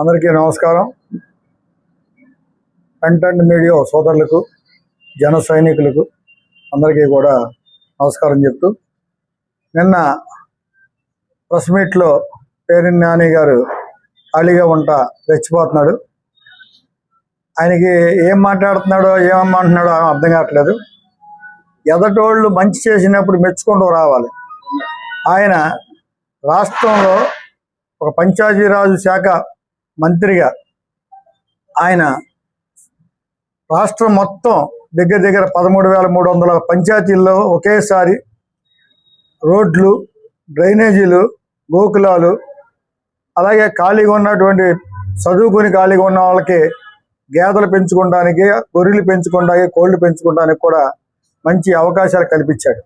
అందరికీ నమస్కారం. Content media సోదరులకు జన సైనికులకు అందరికీ కూడా నమస్కారం చెప్తూ నిన్న ప్రెస్ మీట్లో పేరిన్ నాని గారు ఖాళీగా ఉంటా రెచ్చిపోతున్నాడు. ఆయనకి ఏం మాట్లాడుతున్నాడో ఏమంటున్నాడో అర్థం కావట్లేదు. ఎదటోళ్ళు మంచి చేసినప్పుడు మెచ్చుకుంటూ రావాలి. ఆయన రాష్ట్రంలో ఒక పంచాయతీరాజు శాఖ మంత్రిగా ఆయన రాష్ట్రం మొత్తం దగ్గర దగ్గర పదమూడు వేల మూడు వందల పంచాయతీల్లో ఒకేసారి రోడ్లు డ్రైనేజీలు గోకులాలు అలాగే ఖాళీగా ఉన్నటువంటి చదువుకుని ఖాళీగా ఉన్న వాళ్ళకి గేదెలు పెంచుకోవడానికి గొర్రెలు పెంచుకోవడానికి కోళ్ళు పెంచుకోవడానికి కూడా మంచి అవకాశాలు కల్పించాడు.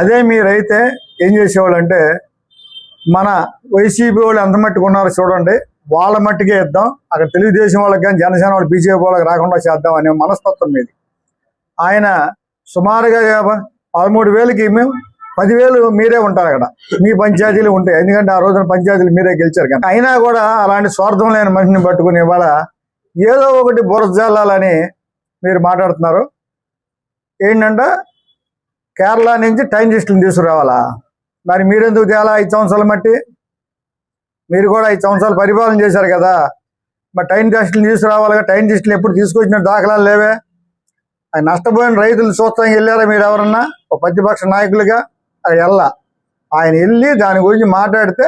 అదే మీరైతే ఏం చేసేవాళ్ళు అంటే మన వైసీపీ వాళ్ళు ఎంత మట్టుకున్నారో చూడండి. వాళ్ళ మట్టుకే ఇద్దాం. అక్కడ తెలుగుదేశం వాళ్ళకి కానీ జనసేన వాళ్ళు బీజేపీ వాళ్ళకి రాకుండా చేద్దాం అనే మనస్తత్వం మీది. ఆయన సుమారుగా పదమూడు వేలకి మేము పదివేలు మీరే ఉంటారు అక్కడ. మీ పంచాయతీలు ఉంటాయి. ఎందుకంటే ఆ రోజున పంచాయతీలు మీరే గెలిచారు కానీ. అయినా కూడా అలాంటి స్వార్థం లేని మనిషిని పట్టుకుని ఇవాళ ఏదో ఒకటి బురజల్లాలని మీరు మాట్లాడుతున్నారు. ఏంటంటే? కేరళ నుంచి టైం లిస్టులు తీసుకురావాలా? మరి మీరెందుకు తేలా ఐదు సంవత్సరాలు మట్టి? మీరు కూడా ఐదు సంవత్సరాలు పరిపాలన చేశారు కదా. మరి టైం టెస్టులు తీసుకురావాలిగా టైం టెస్టులు ఎప్పుడు తీసుకొచ్చిన దాఖలాలు లేవే. ఆయన నష్టపోయిన రైతులు చూస్తానికి వెళ్ళారా మీరు ఎవరన్నా? ఒక ప్రతిపక్ష నాయకులుగా? అది వెళ్ళా ఆయన వెళ్ళి దాని గురించి మాట్లాడితే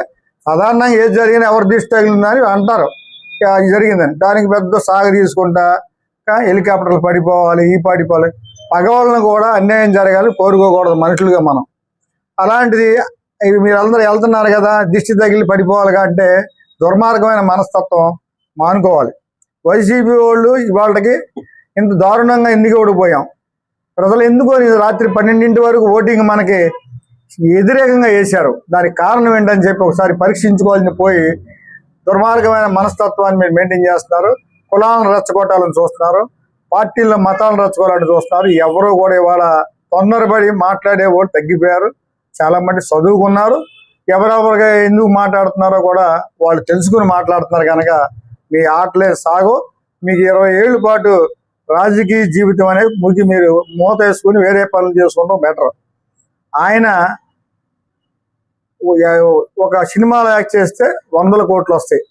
సాధారణంగా ఏది జరిగినా ఎవరు దృష్టి తగిలిందని అంటారు. అది జరిగిందని. దానికి పెద్ద సాగు తీసుకుంటా హెలికాప్టర్లు పడిపోవాలి ఈ పడిపోవాలి. పగవాళ్ళని కూడా అన్యాయం జరగాలి కోరుకోకూడదు మనుషులుగా మనం. అలాంటిది ఇవి మీరు అందరూ వెళ్తున్నారు కదా దిష్టి తగిలి పడిపోవాలి అంటే దుర్మార్గమైన మనస్తత్వం మానుకోవాలి. వైసీపీ వాళ్ళు ఇవాళకి ఇంత దారుణంగా ఎందుకు ఓడిపోయాం. ప్రజలు ఎందుకు రాత్రి పన్నెండింటి వరకు ఓటింగ్ మనకి వ్యతిరేకంగా వేశారు. దానికి కారణం ఏంటని చెప్పి ఒకసారి పరీక్షించుకోవాలని పోయి దుర్మార్గమైన మనస్తత్వాన్ని మీరు మెయింటైన్ చేస్తున్నారు. కులాలను రెచ్చగొట్టాలని చూస్తున్నారు. పార్టీల్లో మతాలను రెచ్చగొట్టాలని చూస్తున్నారు. ఎవరు కూడా ఇవాళ తొందరపడి మాట్లాడే వాళ్ళు తగ్గిపోయారు. చాలా మంది చదువుకున్నారు. ఎవరెవరుగా ఎందుకు మాట్లాడుతున్నారో కూడా వాళ్ళు తెలుసుకుని మాట్లాడుతున్నారు కనుక మీ ఆటలే సాగు. మీకు ఇరవై ఏళ్ళ పాటు రాజకీయ జీవితం అనేది ముగి మీరు మూత వేసుకుని వేరే పనులు చేసుకుంటాం బెటర్. ఆయన ఒక సినిమాలో యాక్ట్ చేస్తే వందల కోట్లు వస్తాయి.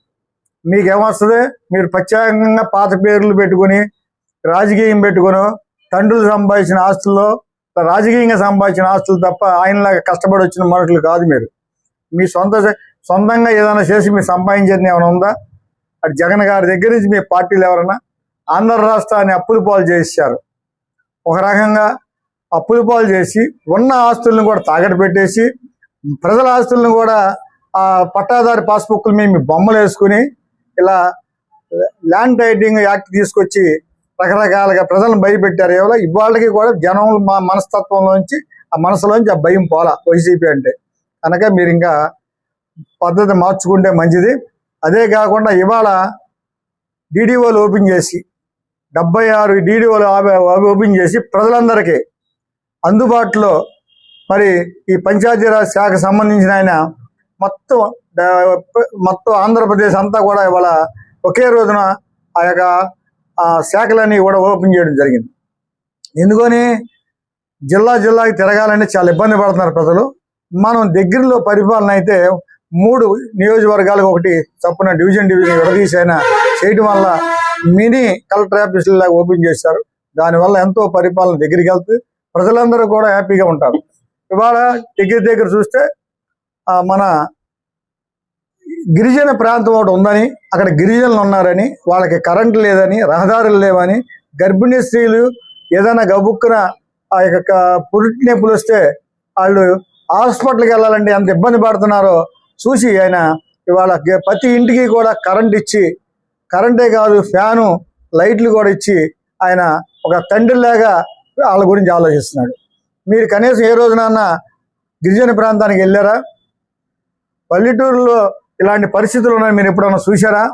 మీకేమొస్తుంది? మీరు ప్రత్యేకంగా పాత పేర్లు పెట్టుకుని రాజకీయం పెట్టుకుని తండ్రులు సంపాదించిన ఆస్తుల్లో రాజకీయంగా సంపాదించిన ఆస్తులు తప్ప ఆయనలాగా కష్టపడి వచ్చిన మనుషులు కాదు మీరు. మీ సొంత సొంతంగా ఏదైనా చేసి మీరు సంపాదించేది ఏమైనా ఉందా? అటు జగన్ గారి దగ్గర నుంచి మీ పార్టీలు ఎవరైనా ఆంధ్ర రాష్ట్రాన్ని అప్పులు పాలు చేశారు. ఒక రకంగా అప్పులు పాలు చేసి ఉన్న ఆస్తులను కూడా తాకట్టు పెట్టేసి ప్రజల ఆస్తులను కూడా ఆ పట్టాదారి పాస్బుక్ల మీద మీ బొమ్మలు వేసుకుని ఇలా ల్యాండ్ టైటింగ్ యాక్ట్ తీసుకొచ్చి రకరకాలుగా ప్రజలను భయపెట్టారు. ఎవరో ఇవాళకి కూడా జనం మా మనస్తత్వంలోంచి ఆ మనసులోంచి ఆ భయం పోలా వైసీపీ అంటే. కనుక మీరు ఇంకా పద్ధతి మార్చుకుంటే మంచిది. అదే కాకుండా ఇవాళ డీడీఓలు ఓపెన్ చేసి డెబ్బై ఆరు డీడీఓలు ఓపెన్ చేసి ప్రజలందరికీ అందుబాటులో మరి ఈ పంచాయతీరాజ్ శాఖకు సంబంధించిన ఆయన మొత్తం మొత్తం ఆంధ్రప్రదేశ్ అంతా కూడా ఇవాళ ఒకే రోజున ఆ యొక్క ఆ శాఖలన్నీ కూడా ఓపెన్ చేయడం జరిగింది. ఎందుకని? జిల్లా జిల్లాకి తిరగాలంటే చాలా ఇబ్బంది పడుతున్నారు ప్రజలు. మనం దగ్గరలో పరిపాలన అయితే మూడు నియోజకవర్గాలకు ఒకటి చప్పున డివిజన్ డివిజన్ విడదీసైనా చేయడం వల్ల మినీ కలెక్టర్ ఆఫీసులు ఓపెన్ చేశారు. దానివల్ల ఎంతో పరిపాలన దగ్గరికి వెళ్తుంది. ప్రజలందరూ కూడా హ్యాపీగా ఉంటారు. ఇవాళ దగ్గర దగ్గర చూస్తే ఆ, మన గిరిజన ప్రాంతం ఒకటి ఉందని అక్కడ గిరిజనులు ఉన్నారని వాళ్ళకి కరెంటు లేదని రహదారులు లేవని గర్భిణీ స్త్రీలు ఏదైనా గబుక్కున ఆ యొక్క పురిటి నొప్పులు వస్తే వాళ్ళు హాస్పిటల్కి వెళ్ళాలంటే ఎంత ఇబ్బంది పడుతున్నారో చూసి ఆయన ఇవాళ ప్రతి ఇంటికి కూడా కరెంట్ ఇచ్చి కరెంటే కాదు ఫ్యాను లైట్లు కూడా ఇచ్చి ఆయన ఒక తండ్రిలాగా వాళ్ళ గురించి ఆలోచిస్తున్నాడు. మీరు కనీసం ఏ రోజునన్నా గిరిజన ప్రాంతానికి వెళ్ళారా? పల్లెటూరులో ఇలాంటి పరిస్థితులు ఉన్నాయి. మీరు ఎప్పుడన్నా చూసారా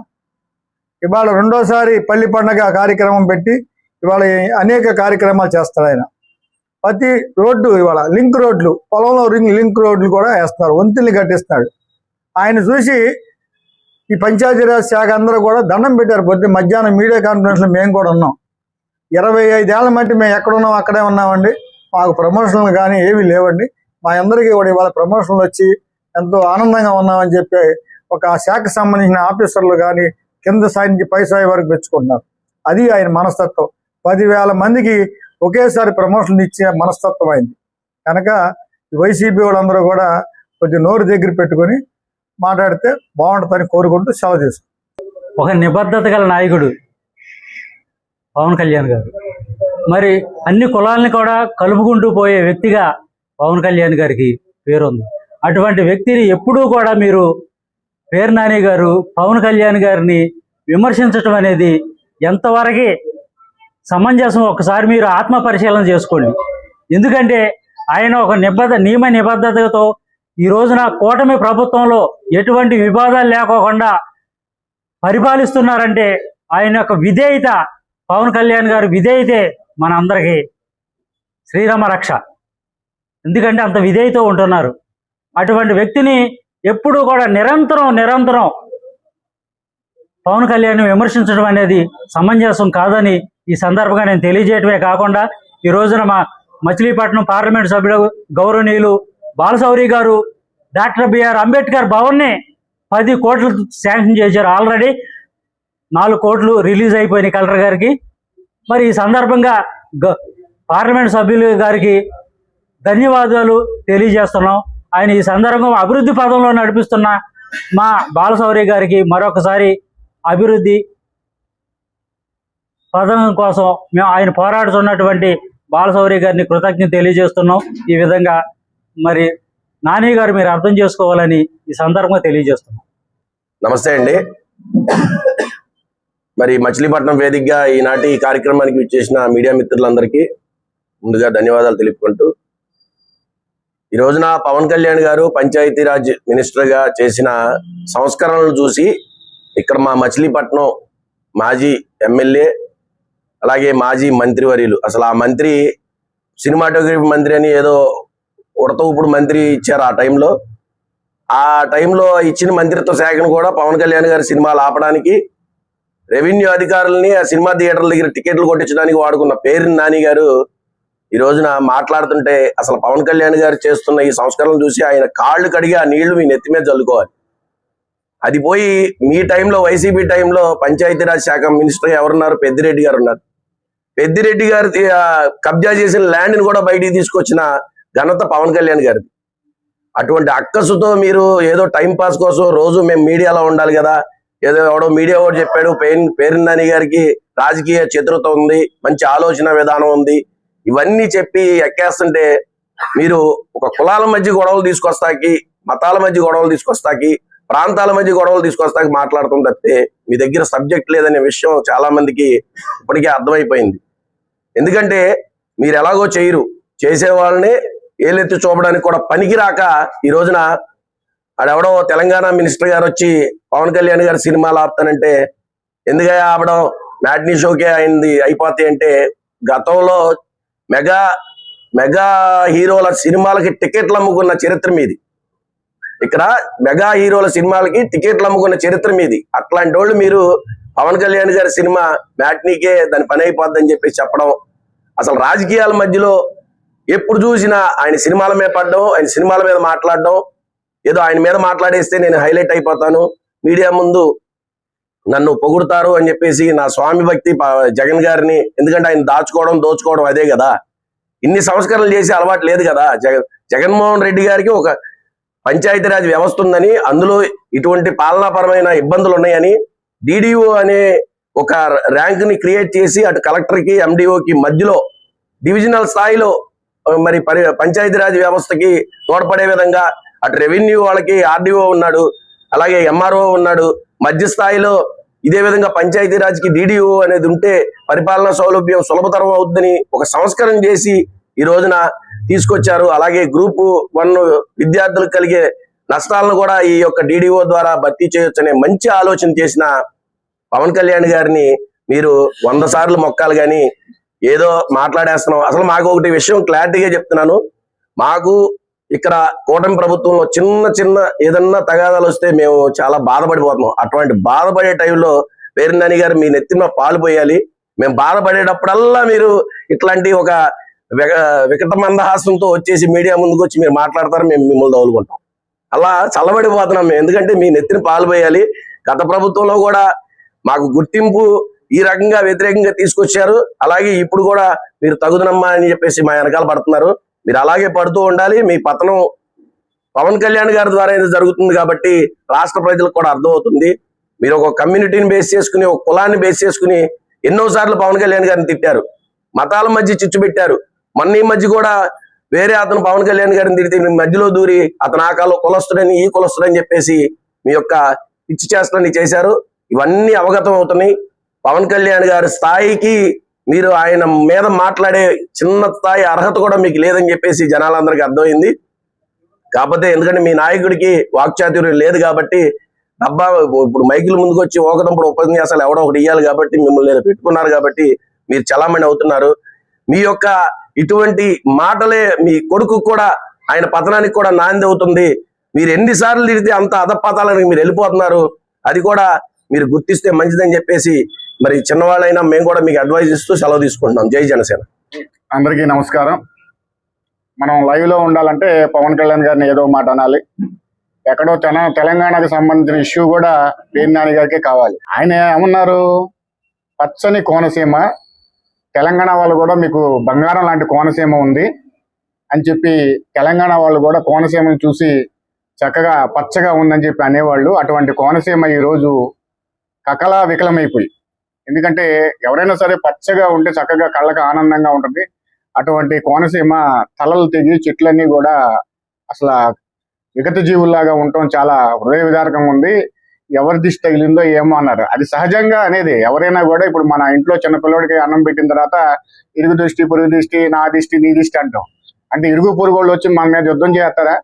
ఇవాళ రెండోసారి పల్లి పండగ కార్యక్రమం పెట్టి ఇవాళ అనేక కార్యక్రమాలు చేస్తారు ఆయన. ప్రతి రోడ్డు ఇవాళ లింక్ రోడ్లు పొలంలో రింగ్ లింక్ రోడ్లు కూడా వేస్తున్నారు. వంతుల్ని కట్టిస్తున్నాడు ఆయన చూసి ఈ పంచాయతీరాజ్ శాఖ అందరూ కూడా దండం పెట్టారు. పొద్దు మధ్యాహ్నం మీడియా కాన్ఫరెన్స్లో మేము కూడా ఉన్నాం. ఇరవై ఐదేళ్ళ మట్టి మేము ఎక్కడున్నాం అక్కడే ఉన్నామండి. మాకు ప్రమోషన్లు కానీ ఏమీ లేవండి. మా అందరికీ కూడా ఇవాళ ప్రమోషన్లు వచ్చి ఎంతో ఆనందంగా ఉన్నామని చెప్పి ఒక శాఖకు సంబంధించిన ఆఫీసర్లు కానీ కింద స్థాయి నుంచి పై స్థాయి వరకు మెచ్చుకుంటున్నారు. అది ఆయన మనస్తత్వం. పదివేల మందికి ఒకేసారి ప్రమోషన్ ఇచ్చే మనస్తత్వం అయింది కనుక ఈ వైసీపీ వాళ్ళందరూ కూడా కొద్ది నోరు దగ్గర పెట్టుకొని మాట్లాడితే బాగుంటుందని కోరుకుంటూ సెలవు తీసుకుంటాం ఒక నిబద్ధత గల నాయకుడు పవన్ కళ్యాణ్ గారు. మరి అన్ని కులాలని కూడా కలుపుకుంటూ పోయే వ్యక్తిగా పవన్ కళ్యాణ్ గారికి పేరుంది. అటువంటి వ్యక్తిని ఎప్పుడూ కూడా మీరు పేరు నాని గారు పవన్ కళ్యాణ్ గారిని విమర్శించటం అనేది ఎంతవరకు సమంజసం ఒకసారి మీరు ఆత్మ పరిశీలన చేసుకోండి. ఎందుకంటే ఆయన ఒక నిబద్ధ నియమ నిబద్ధతతో ఈ రోజున కూటమి ప్రభుత్వంలో ఎటువంటి వివాదాలు లేకోకుండా పరిపాలిస్తున్నారంటే ఆయన యొక్క విధేయత పవన్ కళ్యాణ్ గారు విధేయతే మన అందరికీ శ్రీరామ రక్ష. ఎందుకంటే అంత విధేయతో ఉంటున్నారు. అటువంటి వ్యక్తిని ఎప్పుడూ కూడా నిరంతరం నిరంతరం పవన్ కళ్యాణ్ విమర్శించడం అనేది సమంజసం కాదని ఈ సందర్భంగా నేను తెలియజేయటమే కాకుండా ఈ రోజున మా మచిలీపట్నం పార్లమెంట్ సభ్యుడు గౌరవనీయులు బాలసౌరి గారు డాక్టర్ బిఆర్ అంబేద్కర్ భవన్ని పది కోట్లు శాంక్షన్ చేశారు ఆల్రెడీ. నాలుగు కోట్లు రిలీజ్ అయిపోయినాయి కలెక్టర్ గారికి. మరి ఈ సందర్భంగా గ- పార్లమెంట్ సభ్యులు గారికి ధన్యవాదాలు తెలియజేస్తున్నాం. ఆయన ఈ సందర్భంగా అభివృద్ధి పదంలో నడిపిస్తున్న మా బాలశౌరి గారికి మరొకసారి అభివృద్ధి పదం కోసం మేము ఆయన పోరాడుతున్నటువంటి బాలశౌరి గారిని కృతజ్ఞత తెలియజేస్తున్నాం. ఈ విధంగా మరి నాని గారు మీరు అర్థం చేసుకోవాలని ఈ సందర్భంగా తెలియజేస్తున్నాం. నమస్తే అండి. మరి మచిలీపట్నం వేదికగా ఈనాటి ఈ కార్యక్రమానికి విచ్చేసిన మీడియా మిత్రులందరికీ ముందుగా ధన్యవాదాలు తెలుపుకుంటూ ఈ రోజున పవన్ కళ్యాణ్ గారు పంచాయతీరాజ్ మినిస్టర్గా చేసిన సంస్కరణలు చూసి ఇక్కడ మా మచిలీపట్నం మాజీ ఎమ్మెల్యే అలాగే మాజీ మంత్రివర్యులు. అసలు ఆ మంత్రి సినిమాటోగ్రఫీ మంత్రి అని ఏదో ఉడత ఊపుడు మంత్రి ఇచ్చారు ఆ టైంలో. ఆ టైంలో ఇచ్చిన మంత్రిత్వ శాఖను కూడా పవన్ కళ్యాణ్ గారి సినిమాలు ఆపడానికి రెవెన్యూ అధికారులని ఆ సినిమా థియేటర్ల దగ్గర టికెట్లు కొట్టించడానికి వాడుకున్న పేరు నాని గారు ఈ రోజున మాట్లాడుతుంటే అసలు పవన్ కళ్యాణ్ గారు చేస్తున్న ఈ సంస్కరణలు చూసి ఆయన కాళ్ళు కడిగి ఆ నీళ్ళు మీ నెత్తి మీద చల్లుకోవాలి అది పోయి మీ టైంలో వైసీపీ టైంలో పంచాయతీరాజ్ శాఖ మినిస్టర్ ఎవరున్నారు? పెద్దిరెడ్డి గారు ఉన్నారు. పెద్దిరెడ్డి గారు కబ్జా చేసిన ల్యాండ్ని కూడా బయటికి తీసుకొచ్చిన ఘనత పవన్ కళ్యాణ్ గారిది. అటువంటి అక్కసుతో మీరు ఏదో టైం పాస్ కోసం రోజు మేము మీడియాలో ఉండాలి కదా. ఏదో ఎవడో మీడియా వాడు చెప్పాడు పేరు పేరునాని గారికి రాజకీయ చతురత ఉంది మంచి ఆలోచన విధానం ఉంది. ఇవన్నీ చెప్పి ఎక్కేస్తుంటే మీరు ఒక కులాల మధ్య గొడవలు తీసుకొస్తాకి మతాల మధ్య గొడవలు తీసుకొస్తాకి ప్రాంతాల మధ్య గొడవలు తీసుకొస్తాకి మాట్లాడటం తప్పితే మీ దగ్గర సబ్జెక్ట్ లేదనే విషయం చాలా మందికి ఇప్పటికే అర్థమైపోయింది. ఎందుకంటే మీరు ఎలాగో చేయరు. చేసే వాళ్ళని ఏలెత్తి చూపడానికి కూడా పనికిరాక ఈ రోజున ఆడెవడో తెలంగాణ మినిస్టర్ గారు వచ్చి పవన్ కళ్యాణ్ గారి సినిమాలు ఆపుతానంటే ఎందుకయ్యా ఆపడం? మ్యాట్నీ షోకే అయింది అయిపోతాయి అంటే గతంలో మెగా మెగా హీరోల సినిమాలకి టికెట్లు అమ్ముకున్న చరిత్ర మీది. ఇక్కడ మెగా హీరోల సినిమాలకి టికెట్లు అమ్ముకున్న చరిత్ర మీది. అట్లాంటి వాళ్ళు మీరు పవన్ కళ్యాణ్ గారి సినిమా మ్యాట్నీకే దాని పని అయిపోద్దని చెప్పి చెప్పడం అసలు రాజకీయాల మధ్యలో ఎప్పుడు చూసినా ఆయన సినిమాల మీద పడడం ఆయన సినిమాల మీద మాట్లాడడం ఏదో ఆయన మీద మాట్లాడేస్తే నేను హైలైట్ అయిపోతాను మీడియా ముందు నన్ను పొగుడుతారు అని చెప్పేసి నా స్వామి భక్తి జగన్ గారిని ఎందుకంటే ఆయన దాచుకోవడం దోచుకోవడం అదే కదా. ఇన్ని సంస్కరణలు చేసే అలవాటు లేదు కదా. జగన్ జగన్మోహన్ రెడ్డి గారికి ఒక పంచాయతీరాజ్ వ్యవస్థ ఉందని అందులో ఇటువంటి పాలనాపరమైన ఇబ్బందులు ఉన్నాయని డిడిఓ అనే ఒక ర్యాంక్ని క్రియేట్ చేసి అటు కలెక్టర్కి ఎండిఓకి మధ్యలో డివిజనల్ స్థాయిలో మరి పరి పంచాయతీరాజ్ వ్యవస్థకి తోడ్పడే విధంగా అటు రెవెన్యూ వాళ్ళకి ఆర్డీఓ ఉన్నాడు అలాగే ఎంఆర్ఓ ఉన్నాడు. మధ్య స్థాయిలో ఇదే విధంగా పంచాయతీరాజ్కి డిడిఓ అనేది ఉంటే పరిపాలనా సౌలభ్యం సులభతరం అవుతుందని ఒక సంస్కరణ చేసి ఈ రోజున తీసుకొచ్చారు. అలాగే గ్రూప్ వన్ విద్యార్థులకు కలిగే నష్టాలను కూడా ఈ యొక్క డిడిఓ ద్వారా భర్తీ చేయొచ్చనే మంచి ఆలోచన చేసిన పవన్ కళ్యాణ్ గారిని మీరు వంద సార్లు మొక్కాలి కానీ ఏదో మాట్లాడేస్తున్నాం. అసలు మాకు ఒకటి విషయం క్లారిటీగా చెప్తున్నాను. మాకు ఇక్కడ కూటమి ప్రభుత్వంలో చిన్న చిన్న ఏదన్నా తగాదాలు వస్తే మేము చాలా బాధపడిపోతున్నాం. అటువంటి బాధపడే టైంలో వేరే గారు మీ నెత్తిన పాలు పోయాలి. మేము బాధపడేటప్పుడల్లా మీరు ఇట్లాంటి ఒక వికట మందహాసంతో వచ్చేసి మీడియా ముందుకు వచ్చి మీరు మాట్లాడతారు మేము మిమ్మల్ని తగులుకుంటాం. అలా చల్లబడిపోతున్నాం మేము. ఎందుకంటే మీ నెత్తిన పాలు పోయాలి. గత ప్రభుత్వంలో కూడా మాకు గుర్తింపు ఈ రకంగా వ్యతిరేకంగా తీసుకొచ్చారు. అలాగే ఇప్పుడు కూడా మీరు తగుదనమ్మా అని చెప్పేసి మా వెనకాల పడుతున్నారు. మీరు అలాగే పడుతూ ఉండాలి. మీ పతనం పవన్ కళ్యాణ్ గారి ద్వారా ఇది జరుగుతుంది కాబట్టి రాష్ట్ర ప్రజలకు కూడా అర్థమవుతుంది. మీరు ఒక కమ్యూనిటీని బేస్ చేసుకుని ఒక కులాన్ని బేస్ చేసుకుని ఎన్నో సార్లు పవన్ కళ్యాణ్ గారిని తిట్టారు. మతాల మధ్య చిచ్చు పెట్టారు. మొన్న ఈ మధ్య కూడా వేరే అతను పవన్ కళ్యాణ్ గారిని తిడితే మీ మధ్యలో దూరి అతను ఆ కాలం కులస్తుడని ఈ కులస్తుడని చెప్పేసి మీ యొక్క పిచ్చి చేష్టని చేశారు. ఇవన్నీ అవగతం అవుతున్నాయి పవన్ కళ్యాణ్ గారి స్థాయికి మీరు ఆయన మీద మాట్లాడే చిన్న స్థాయి అర్హత కూడా మీకు లేదని చెప్పేసి జనాలందరికీ అర్థమైంది. కాకపోతే ఎందుకంటే మీ నాయకుడికి వాక్చాతుర్యం లేదు కాబట్టి డబ్బా ఇప్పుడు మైకుల ముందుకు వచ్చి ఓకదంపుడు ఉపన్యాసాలు ఎవడో ఒకటి ఇవ్వాలి కాబట్టి మిమ్మల్ని పెట్టుకున్నారు కాబట్టి మీరు చలామణి అవుతున్నారు. మీ యొక్క ఇటువంటి మాటలే మీ కొడుకు కూడా ఆయన పతనానికి కూడా నాంది అవుతుంది. మీరు ఎన్నిసార్లు తిరిగితే అంత అధపాతాలకు మీరు వెళ్ళిపోతున్నారు. అది కూడా మీరు గుర్తిస్తే మంచిదని చెప్పేసి మరి చిన్నవాళ్ళైనా మేము కూడా మీకు అడ్వైజ్ ఇస్తూ సెలవు తీసుకుంటున్నాం. జై జనసేన. అందరికీ నమస్కారం. మనం లైవ్లో ఉండాలంటే పవన్ కళ్యాణ్ గారిని ఏదో మాట అనాలి. ఎక్కడో తెల తెలంగాణకు సంబంధించిన ఇష్యూ కూడా పేరు నాని గారికే కావాలి. ఆయన ఏమన్నారు? పచ్చని కోనసీమ తెలంగాణ వాళ్ళు కూడా మీకు బంగారం లాంటి కోనసీమ ఉంది అని చెప్పి తెలంగాణ వాళ్ళు కూడా కోనసీమను చూసి చక్కగా పచ్చగా ఉందని చెప్పి అనేవాళ్ళు. అటువంటి కోనసీమ ఈ రోజు కకలా వికలమైపోయి ఎందుకంటే ఎవరైనా సరే పచ్చగా ఉంటే చక్కగా కళ్ళకు ఆనందంగా ఉంటుంది. అటువంటి కోనసీమ తలలు తెగి చెట్లన్నీ కూడా అసలు విగత జీవుల్లాగా ఉండటం చాలా హృదయ విదారకంగా ఉంది. ఎవరి దిష్టి తగిలిందో ఏమో అన్నారు. అది సహజంగా అనేది. ఎవరైనా కూడా ఇప్పుడు మన ఇంట్లో చిన్న పిల్లడికి అన్నం పెట్టిన తర్వాత ఇరుగు దృష్టి పొరుగు దృష్టి నా దిష్టి నీ దిష్టి అంటాం. అంటే ఇరుగు పొరుగు వాళ్ళు వచ్చి మన మీద యుద్ధం చేస్తారా?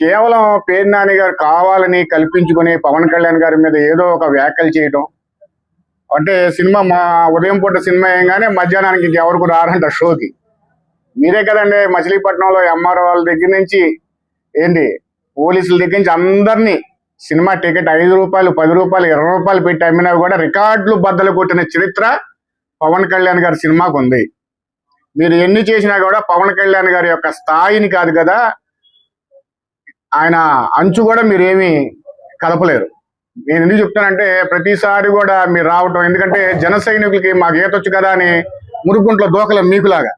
కేవలం పేరు నాని గారు కావాలని కల్పించుకొని పవన్ కళ్యాణ్ గారి మీద ఏదో ఒక వ్యాఖ్యలు చేయటం అంటే సినిమా మా ఉదయం పూట సినిమా ఏంగానే మధ్యాహ్నానికి ఇంకెవరికి రారంట షోకి. మీరే కదండి మచిలీపట్నంలో ఎంఆర్ వాళ్ళ దగ్గర నుంచి ఏంటి పోలీసుల దగ్గర నుంచి అందరినీ సినిమా టికెట్ ఐదు రూపాయలు పది రూపాయలు ఇరవై రూపాయలు పెట్టి అమ్మినా కూడా రికార్డులు బద్దలు కొట్టిన చరిత్ర పవన్ కళ్యాణ్ గారి సినిమాకు ఉంది. మీరు ఎన్ని చేసినా కూడా పవన్ కళ్యాణ్ గారి యొక్క స్థాయిని కాదు కదా ఆయన అంచు కూడా మీరేమి కలపలేరు. నేను ఎందుకు చెప్తానంటే ప్రతిసారి కూడా మీరు రావటం ఎందుకంటే జన సైనికులకి మాకు ఈతొచ్చు కదా అని మురుగుంట్లో దోకల మీకులాగా.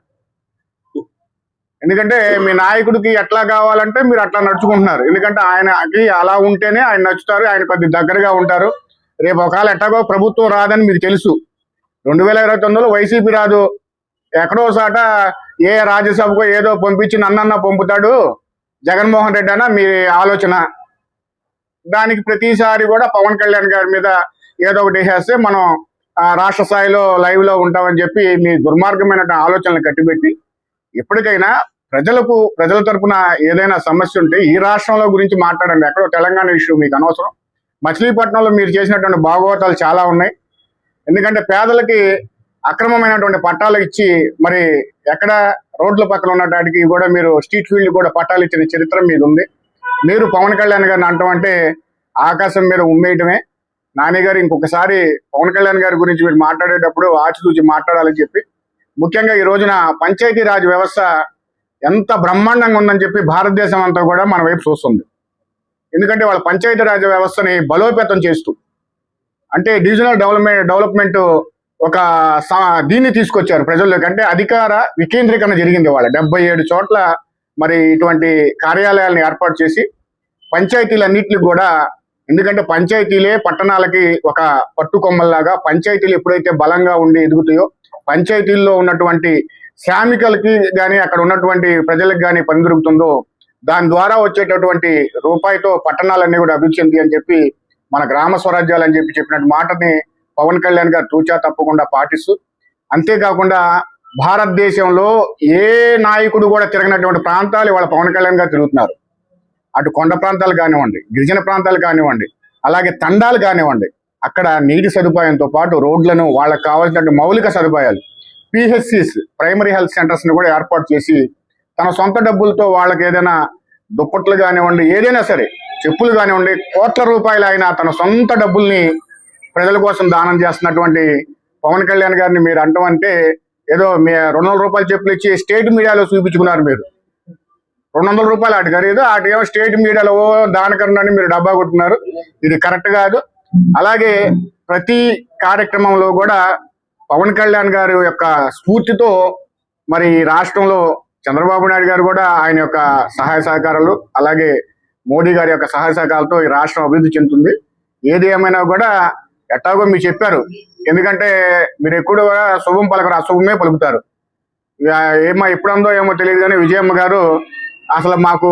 ఎందుకంటే మీ నాయకుడికి ఎట్లా కావాలంటే మీరు అట్లా నడుచుకుంటున్నారు. ఎందుకంటే ఆయనకి అలా ఉంటేనే ఆయన నచ్చుతారు ఆయన కొద్ది దగ్గరగా ఉంటారు. రేపు ఒకవేళ ఎట్లాగో ప్రభుత్వం రాదని మీకు తెలుసు. రెండు వేల ఇరవై తొమ్మిదిలో వైసీపీ రాదు. ఎక్కడో సాట ఏ రాజ్యసభకో ఏదో పంపించి నన్నన్న పంపుతాడు జగన్మోహన్ రెడ్డి అన్న మీ ఆలోచన. దానికి ప్రతిసారి కూడా పవన్ కళ్యాణ్ గారి మీద ఏదో ఒకటి వేసేస్తే మనం ఆ, రాష్ట్ర స్థాయిలో లైవ్లో ఉంటామని చెప్పి మీ దుర్మార్గమైన ఆలోచనలు కట్టిపెట్టి ఎప్పటికైనా ప్రజలకు ప్రజల తరపున ఏదైనా సమస్య ఉంటే ఈ రాష్ట్రంలో గురించి మాట్లాడండి. ఎక్కడో తెలంగాణ ఇష్యూ మీకు అనవసరం. మచిలీపట్నంలో మీరు చేసినటువంటి భాగవతాలు చాలా ఉన్నాయి. ఎందుకంటే పేదలకి అక్రమమైనటువంటి పట్టాలు ఇచ్చి మరి ఎక్కడ రోడ్ల పక్కన ఉన్నటానికి కూడా మీరు స్ట్రీట్ ఫీల్డ్ కూడా పట్టాలు ఇచ్చిన చరిత్ర మీద ఉంది మీరు పవన్ కళ్యాణ్ గారిని అంటాం అంటే ఆకాశం మీద ఉమ్మేయటమే. నాని గారు ఇంకొకసారి పవన్ కళ్యాణ్ గారి గురించి మీరు మాట్లాడేటప్పుడు ఆచితూచి మాట్లాడాలని చెప్పి ముఖ్యంగా ఈ రోజున పంచాయతీ రాజ్ వ్యవస్థ ఎంత బ్రహ్మాండంగా ఉందని చెప్పి భారతదేశం అంతా కూడా మన వైపు చూస్తుంది. ఎందుకంటే వాళ్ళ పంచాయతీ రాజ్ వ్యవస్థని బలోపేతం చేస్తూ అంటే డివిజనల్ డెవలప్మెంట్ డెవలప్మెంట్ ఒక సా- దీన్ని తీసుకొచ్చారు ప్రజల్లోకి. అంటే అధికార వికేంద్రీకరణ జరిగింది వాళ్ళ డెబ్బై ఏడు చోట్ల మరి ఇటువంటి కార్యాలయాలను ఏర్పాటు చేసి పంచాయతీలన్నింటికి కూడా ఎందుకంటే పంచాయతీలే పట్టణాలకి ఒక పట్టుకొమ్మల్లాగా పంచాయతీలు ఎప్పుడైతే బలంగా ఉండి ఎదుగుతాయో పంచాయతీల్లో ఉన్నటువంటి శ్రామికులకి కానీ అక్కడ ఉన్నటువంటి ప్రజలకు కానీ పని దొరుకుతుందో దాని ద్వారా వచ్చేటటువంటి రూపాయితో పట్టణాలన్నీ కూడా అభివృద్ధి చెంది అని చెప్పి మన గ్రామ స్వరాజ్యాలు అని చెప్పి చెప్పినట్టు మాటని పవన్ కళ్యాణ్ గారు తూచా తప్పకుండా పాటిస్తూ అంతేకాకుండా భారతదేశంలో ఏ నాయకుడు కూడా తిరగనటువంటి ప్రాంతాలు ఇవాళ పవన్ కళ్యాణ్ గారు తిరుగుతున్నారు. అటు కొండ ప్రాంతాలు కానివ్వండి గిరిజన ప్రాంతాలు కానివ్వండి అలాగే తండాలు కానివ్వండి అక్కడ నీటి సదుపాయంతో పాటు రోడ్లను వాళ్ళకి కావాల్సినటువంటి మౌలిక సదుపాయాలు పిహెచ్సిస్ ప్రైమరీ హెల్త్ సెంటర్స్ని కూడా ఏర్పాటు చేసి తన సొంత డబ్బులతో వాళ్ళకి ఏదైనా దుప్పట్లు కానివ్వండి ఏదైనా సరే చెప్పులు కానివ్వండి కోట్ల రూపాయలు ఆయన తన సొంత డబ్బుల్ని ప్రజల కోసం దానం చేస్తున్నటువంటి పవన్ కళ్యాణ్ గారిని మీరు అంటామంటే ఏదో మీ రెండు వందల రూపాయలు చెప్పులు ఇచ్చి స్టేట్ మీడియాలో చూపించుకున్నారు మీరు. రెండు వందల రూపాయలు అటు ఖరీదు అటు ఏమో స్టేట్ మీడియాలో ఓ అని మీరు డబ్బా కొట్టున్నారు ఇది కరెక్ట్ కాదు. అలాగే ప్రతి కార్యక్రమంలో కూడా పవన్ కళ్యాణ్ గారి యొక్క స్ఫూర్తితో మరి ఈ రాష్ట్రంలో చంద్రబాబు నాయుడు గారు కూడా ఆయన యొక్క సహాయ సహకారాలు అలాగే మోడీ గారి యొక్క సహాయ సహకారాలతో ఈ రాష్ట్రం అభివృద్ధి చెందుతుంది. ఏది ఏమైనా కూడా ఎట్టాగో మీరు చెప్పారు. ఎందుకంటే మీరు ఎక్కువ శుభం పలకరు అశుభమే పలుకుతారు. ఏమో ఎప్పుడందో ఏమో తెలియదు కానీ విజయమ్మ గారు అసలు మాకు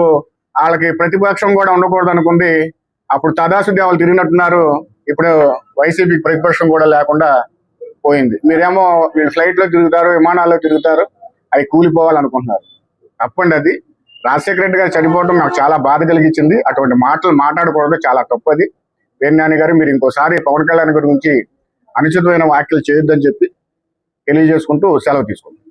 వాళ్ళకి ప్రతిపక్షం కూడా ఉండకూడదు అనుకుంది. అప్పుడు తదాసు దేవాలు తిరిగినట్టున్నారు. ఇప్పుడు వైసీపీ ప్రతిపక్షం కూడా లేకుండా పోయింది. మీరేమో మీరు ఫ్లైట్లో తిరుగుతారు విమానాల్లో తిరుగుతారు అవి కూలిపోవాలనుకుంటున్నారు. తప్పండి అది. రాజశేఖర రెడ్డి గారు చనిపోవడం నాకు చాలా బాధ కలిగించింది. అటువంటి మాటలు మాట్లాడకూడదు చాలా తప్పది వేణాని గారు మీరు ఇంకోసారి పవన్ కళ్యాణ్ గురించి అనుచితమైన వ్యాఖ్యలు చేయొద్దని చెప్పి తెలియజేసుకుంటూ సెలవు తీసుకుంటాం